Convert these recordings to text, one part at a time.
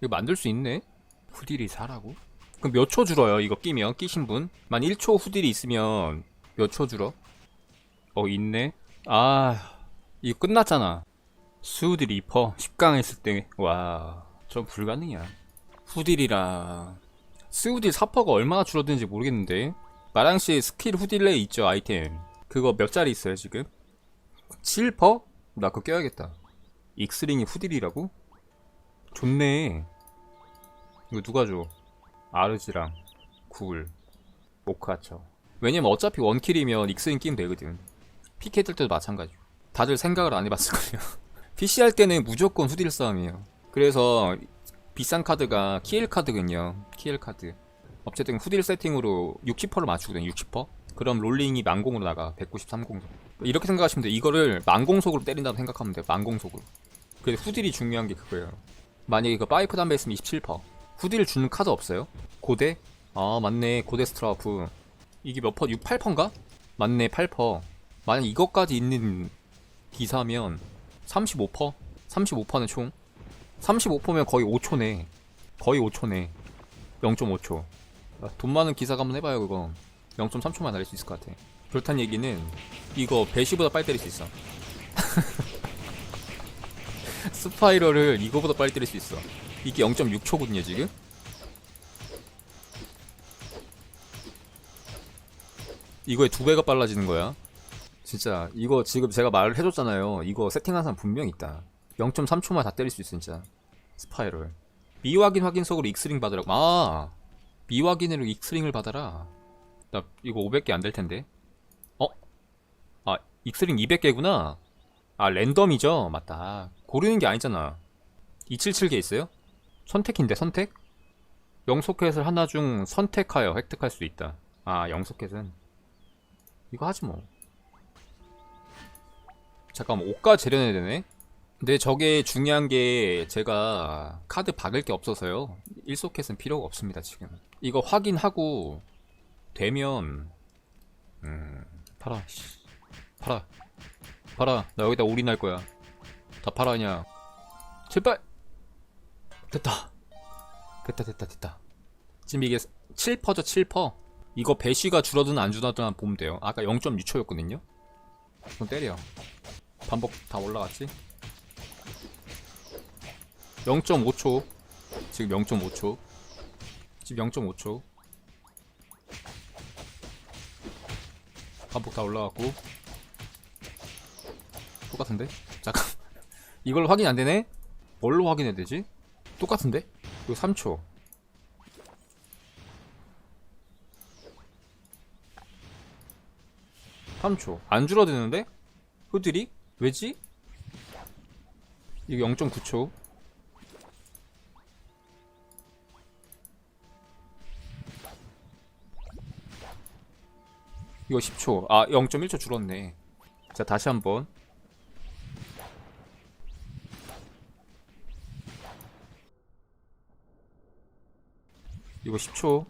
이거 만들 수 있네? 후딜이 4라고? 그럼 몇 초 줄어요 이거 끼면 끼신 분? 만 1초 후딜이 있으면 몇 초 줄어? 어 있네? 아 이거 끝났잖아 수딜 2퍼 10강 했을 때와전 불가능이야 후딜이라 스우딜 4퍼가 얼마나 줄어드는지 모르겠는데 마랑씨 스킬 후딜레이 있죠 아이템 그거 몇 짜리 있어요 지금? 7퍼? 나 그거 껴야겠다 익스링이 후딜이라고? 좋네. 이거 누가 줘? 아르지랑 굴 모카처. 왜냐면 어차피 원킬이면 익스링 끼면 되거든. PK 뜰 때도 마찬가지. 다들 생각을 안 해봤을걸요. PC 할 때는 무조건 후딜 싸움이에요. 그래서 비싼 카드가 키엘 카드군요. 키엘 카드. 어쨌든 후딜 세팅으로 60%를 맞추거든 60% 그럼 롤링이 만공으로 나가 193공속 이렇게 생각하시면 돼요. 이거를 만공속으로 때린다고 생각하면 돼요 만공속으로. 그래서 후딜이 중요한 게 그거예요 만약에 그 파이프 담배 있으면 27% 후딜 주는 카드 없어요? 고대? 아 맞네 고대 스트라프 이게 몇 퍼? 6, 8퍼인가? 맞네 8퍼 만약 이것까지 있는 기사면 35퍼? 35퍼는 총 35%면 거의 5초네. 거의 5초네. 0.5초. 아, 돈 많은 기사가 한번 해봐요, 그거. 0.3초만 날릴 수 있을 것 같아. 그렇단 얘기는, 이거 배시보다 빨리 때릴 수 있어. 스파이럴을 이거보다 빨리 때릴 수 있어. 이게 0.6초거든요, 지금? 이거의 두 배가 빨라지는 거야. 진짜, 이거 지금 제가 말을 해줬잖아요. 이거 세팅한 사람 분명 있다. 0.3초만 다 때릴 수 있어 진짜 스파이럴 미확인 확인석으로 익스링 받으라고 아 미확인으로 익스링을 받아라 나 이거 500개 안 될 텐데 어? 아 익스링 200개구나 아 랜덤이죠 맞다 고르는 게 아니잖아 277개 있어요? 선택인데 선택? 영소켓을 하나 중 선택하여 획득할 수 있다 아 영소켓은 이거 하지 뭐 잠깐만 옷가 재련해야 되네 근데 저게 중요한 게 제가 카드 박을 게 없어서요. 1소켓은 필요가 없습니다, 지금. 이거 확인하고 되면 음, 팔아. 씨. 팔아. 팔아. 나 여기다 올인할 거야. 다 팔아 그냥. 제발. 됐다. 됐다 됐다 됐다. 지금 이게 7퍼죠, 7퍼. 이거 배쉬가 줄어드나 안 줄어드나 보면 돼요. 아까 0.6초였거든요. 그럼 때려. 반복 다 올라갔지? 0.5초 지금 0.5초 지금 0.5초 반복 다 올라갔고 똑같은데? 잠깐 이걸로 확인 안 되네? 뭘로 확인해야 되지? 똑같은데? 이거 3초 삼초안 줄어드는데? 후들이? 왜지? 이거 0.9초 이거 10초. 아, 0.1초 줄었네. 자, 다시 한번. 이거 10초.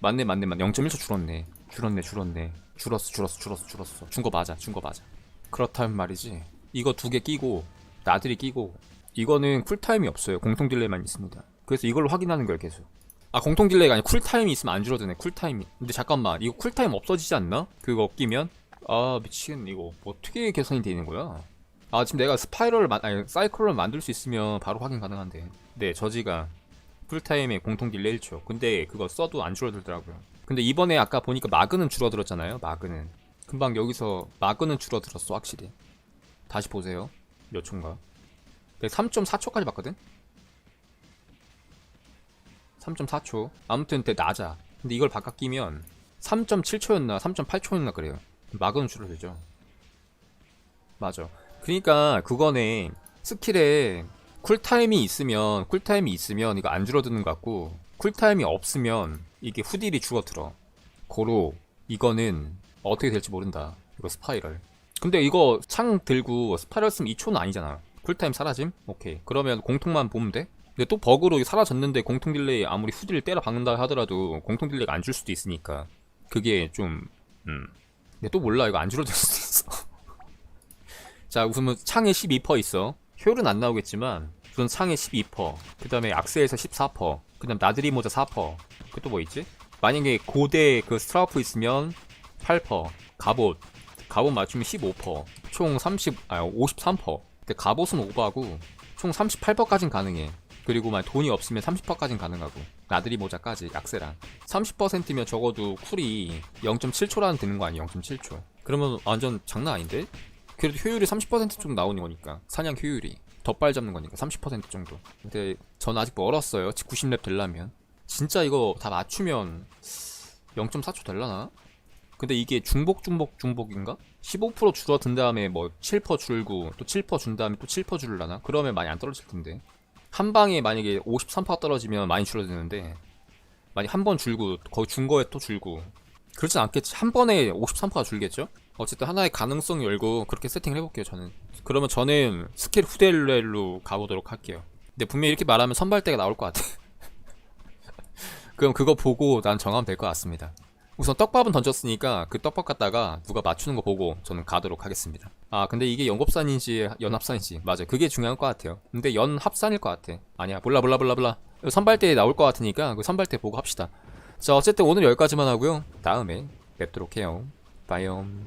맞네, 맞네, 맞네. 0.1초 줄었네. 줄었네, 줄었네. 줄었어, 줄었어, 줄었어, 줄었어. 준 거 맞아, 준 거 맞아. 그렇다면 말이지. 이거 두 개 끼고, 나들이 끼고, 이거는 쿨타임이 없어요. 공통 딜레이만 있습니다. 그래서 이걸로 확인하는 거예요, 계속. 아 공통 딜레이가 아니라 쿨타임이 있으면 안 줄어드네 쿨타임이 근데 잠깐만 이거 쿨타임 없어지지 않나? 그거 끼면? 아 미치겠네 이거 뭐 어떻게 개선이 되는 거야? 아 지금 내가 스파이럴을 만, 아니 사이클을 만들 수 있으면 바로 확인 가능한데 네 저지가 쿨타임에 공통 딜레이 1초 근데 그거 써도 안 줄어들더라고요 근데 이번에 아까 보니까 마그는 줄어들었잖아요 마그는 금방 여기서 마그는 줄어들었어 확실히 다시 보세요 몇 초인가 3.4초까지 봤거든? 3.4초. 아무튼 되게 낮아. 근데 이걸 바꿔 끼면 3.7초였나 3.8초였나 그래요. 막은 줄어들죠. 맞아. 그러니까 그거네. 스킬에 쿨타임이 있으면 쿨타임이 있으면 이거 안 줄어드는 것 같고 쿨타임이 없으면 이게 후딜이 줄어들어. 고로 이거는 어떻게 될지 모른다. 이거 스파이럴. 근데 이거 창 들고 스파이럴 쓰면 2초는 아니잖아. 쿨타임 사라짐? 오케이. 그러면 공통만 보면 돼? 근데 또 버그로 사라졌는데 공통 딜레이 아무리 후디를 때려 박는다 하더라도 공통 딜레이가 안 줄 수도 있으니까 그게 좀 음. 근데 또 몰라 이거 안 줄어들 수도 있어 자 우선 창에 12% 있어 효율은 안 나오겠지만 우선 창에 12%, 그 다음에 악세에서 14%, 그 다음 나드리 모자 4%, 그 또 뭐 있지? 만약에 고대 그 스트라프 있으면 8%, 갑옷, 갑옷 맞추면 15%, 총 30, 아 53%. 근데 갑옷은 오버하고 총 38%까진 가능해. 그리고 만약 돈이 없으면 30%까진 가능하고 나드리 모자까지 악세랑 30%면 적어도 쿨이 0.7초라는 되는 거 아니야 0.7초 그러면 완전 장난 아닌데? 그래도 효율이 30% 정도 나오는 거니까 사냥 효율이 덧발 잡는 거니까 30% 정도 근데 전 아직 멀었어요 90렙 되려면 진짜 이거 다 맞추면 0.4초 될라나? 근데 이게 중복 중복 중복인가? 15% 줄어든 다음에 뭐 7% 줄고 또 7%준 다음에 또 7% 줄라나? 그러면 많이 안 떨어질 텐데 한 방에 만약에 53% 떨어지면 많이 줄어드는데 만약 한 번 줄고 거기 준 거에 또 줄고 그렇진 않겠지 한 번에 53%가 줄겠죠? 어쨌든 하나의 가능성 열고 그렇게 세팅을 해볼게요 저는. 그러면 저는 스킬 후델렐로 가보도록 할게요. 근데 분명히 이렇게 말하면 선발대가 나올 것 같아. 그럼 그거 보고 난 정하면 될 것 같습니다. 우선 떡밥은 던졌으니까 그 떡밥 갖다가 누가 맞추는 거 보고 저는 가도록 하겠습니다. 아 근데 이게 연곱산인지 연합산인지 맞아 그게 중요한 것 같아요. 근데 연합산일 것 같아. 아니야 몰라 몰라 몰라 몰라. 선발대에 나올 것 같으니까 그 선발대 보고 합시다 자 어쨌든 오늘 여기까지만 하고요. 다음에 뵙도록 해요. 바이옴